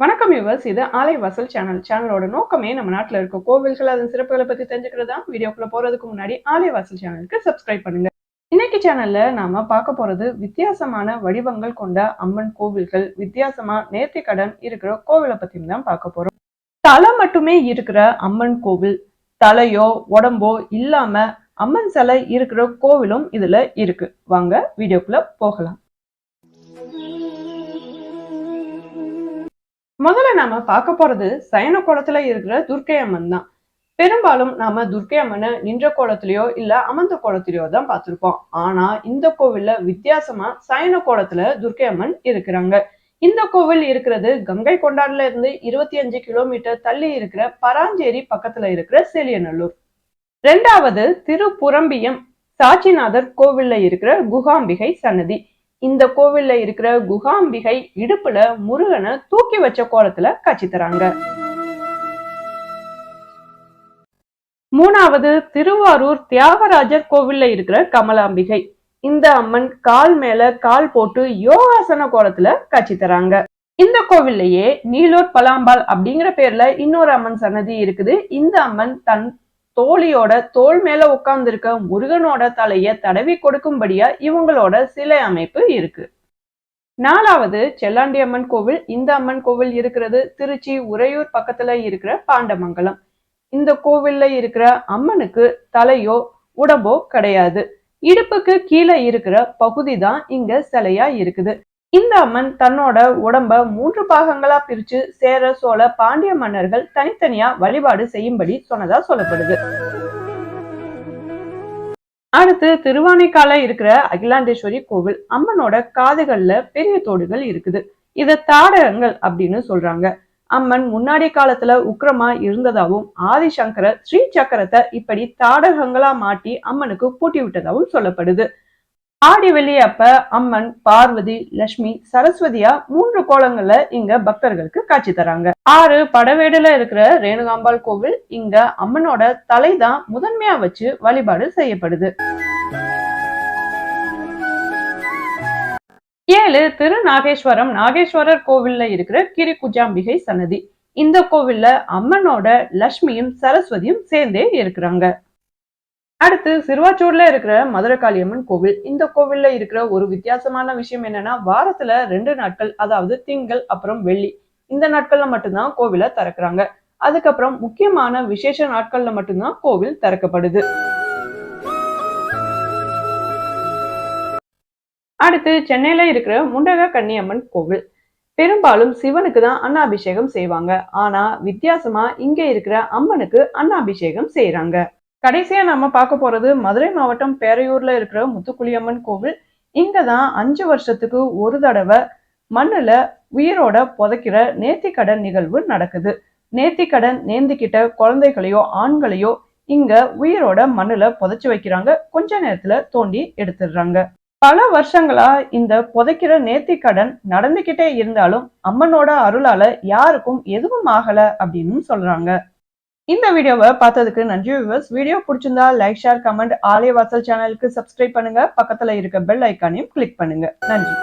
வணக்கம் யூவர்ஸ் இது ஆலை வசல் சேனல் சேனலோட நோக்கமே நம்ம நாட்டில் இருக்க கோவில்கள் அதன் சிறப்புகளை பத்தி தான் வீடியோக்குள்ள போறதுக்கு முன்னாடி ஆலை வசல் சேனலுக்கு சப்ஸ்கிரைப் பண்ணுங்க. இன்னைக்கு சேனல்ல நாம பார்க்க போறது வித்தியாசமான வடிவங்கள் கொண்ட அம்மன் கோவில்கள் வித்தியாசமா நேர்த்தி கடன் இருக்கிற கோவிலை பத்தியும் தான் பார்க்க போறோம். தலை மட்டுமே இருக்கிற அம்மன் கோவில் தலையோ உடம்போ இல்லாம அம்மன் சிலை இருக்கிற கோவிலும் இதுல இருக்கு. வாங்க வீடியோக்குள்ள போகலாம். முதல்ல நாம பார்க்க போறது சயன கோலத்துல இருக்கிற துர்க்கை அம்மன் தான். பெரும்பாலும் நாம துர்க்கை அம்மனை நின்ற கோலத்திலயோ இல்ல அமர்ந்த கோலத்திலயோ தான் பார்த்திருப்போம். ஆனா இந்த கோவில்ல வித்தியாசமா சயன கோலத்துல துர்க்கை அம்மன் இருக்கிறாங்க. இந்த கோவில் இருக்கிறது கங்கை கொண்டாடுல இருந்து இருபத்தி அஞ்சு கிலோமீட்டர் தள்ளி இருக்கிற பராஞ்சேரி பக்கத்துல இருக்கிற செலியநல்லூர். ரெண்டாவது திருப்புரம்பியம் சாட்சிநாதர் கோவில்ல இருக்கிற குகாம்பிகை சன்னதி. இந்த கோவில்ல இருக்கிற குகாம்பிகை இடுப்புல முருகனை தூக்கி வச்ச கோலத்துல காட்சி தராங்க. மூணாவது திருவாரூர் தியாகராஜர் கோவில்ல இருக்கிற கமலாம்பிகை. இந்த அம்மன் கால் மேல கால் போட்டு யோகாசன கோலத்துல காட்சி தராங்க. இந்த கோவில்லையே நீலூர் பலாம்பாள் அப்படிங்கிற பேர்ல இன்னொரு அம்மன் சன்னதி இருக்குது. இந்த அம்மன் தன் தோழியோட தோல் மேல உட்கார்ந்திருக்க முருகனோட தலைய தடவி கொடுக்கும்படியா இவங்களோட சிலை அமைப்பு இருக்கு. நாலாவது செல்லாண்டி அம்மன் கோவில். இந்த அம்மன் கோவில் இருக்கிறது திருச்சி உறையூர் பக்கத்துல இருக்கிற பாண்டமங்கலம். இந்த கோவில்ல இருக்கிற அம்மனுக்கு தலையோ உடம்போ கிடையாது. இடுப்புக்கு கீழே இருக்கிற பகுதி தான் இங்க சிலையா இருக்குது. இந்த அம்மன் தன்னோட உடம்ப மூன்று பாகங்களா பிரிச்சு சேர சோழ பாண்டிய மன்னர்கள் தனித்தனியா வழிபாடு செய்யும்படி சொன்னதா சொல்லப்படுது. அடுத்து திருவானைக்கால இருக்கிற அகிலாண்டேஸ்வரி கோவில் அம்மனோட காதுகள்ல பெரிய தோடுகள் இருக்குது. இத தாடகங்கள் அப்படின்னு சொல்றாங்க. அம்மன் முன்னாடி காலத்துல உக்கிரமா இருந்ததாவும் ஆதிசங்கரர் ஸ்ரீ சக்கரத்தை இப்படி தாடகங்களா மாட்டி அம்மனுக்கு பூட்டி விட்டதாவும் சொல்லப்படுது. ஆடி வெள்ளி அப்ப அம்மன் பார்வதி லட்சுமி சரஸ்வதியா மூன்று கோலங்கள்ல இங்க பக்தர்களுக்கு காட்சி தராங்க. ஆறு படவேடுல இருக்கிற ரேணுகாம்பாள் கோவில் இங்க அம்மனோட தலைதான் முதன்மையா வச்சு வழிபாடு செய்யப்படுது. ஏழு திரு நாகேஸ்வரம் நாகேஸ்வரர் கோவில்ல இருக்கிற கிரிகுஜாம்பிகை சன்னதி. இந்த கோவில்ல அம்மனோட லட்சுமியும் சரஸ்வதியும் சேர்ந்தே இருக்கிறாங்க. அடுத்து சிறுவாச்சூர்ல இருக்கிற மதுரகாளியம்மன் கோவில். இந்த கோவில்ல இருக்கிற ஒரு வித்தியாசமான விஷயம் என்னன்னா வாரத்துல ரெண்டு நாட்கள் அதாவது திங்கள் அப்புறம் வெள்ளி இந்த நாட்கள்ல மட்டும்தான் கோவில திறக்கிறாங்க. அதுக்கப்புறம் முக்கியமான விசேஷ நாட்கள்ல மட்டும்தான் கோவில் திறக்கப்படுது. அடுத்து சென்னையில இருக்கிற முண்டக கன்னியம்மன் கோவில். பெரும்பாலும் சிவனுக்கு தான் அன்னாபிஷேகம் செய்வாங்க. ஆனா வித்தியாசமா இங்க இருக்கிற அம்மனுக்கு அன்னாபிஷேகம் செய்யறாங்க கடைசியாக நம்ம பார்க்க போகிறது மதுரை மாவட்டம் பேரையூரில் இருக்கிற முத்துக்குளியம்மன் கோவில். இங்கே தான் அஞ்சு வருஷத்துக்கு ஒரு தடவை மண்ணில் உயிரோட புதைக்கிற நேர்த்திக்கடன் நிகழ்வு நடக்குது. நேர்த்திக்கடன் நேர்ந்திக்கிட்ட குழந்தைகளையோ ஆண்களையோ இங்க உயிரோட மண்ணுல புதைச்சு வைக்கிறாங்க. கொஞ்ச நேரத்துல தோண்டி எடுத்துடுறாங்க. பல வருஷங்களா இந்த புதைக்கிற நேர்த்திக்கடன் நடந்துகிட்டே இருந்தாலும் அம்மனோட அருளால யாருக்கும் எதுவும் ஆகல அப்படின்னு சொல்றாங்க. இந்த வீடியோவை பார்த்ததுக்கு நன்றி வியூவர்ஸ் வீடியோ பிடிச்சிருந்தா like share comment Aalaya Vasal சேனலுக்கு சப்ஸ்கிரைப் பண்ணுங்க. பக்கத்துல இருக்க பெல் ஐக்கானையும் கிளிக் பண்ணுங்க. நன்றி.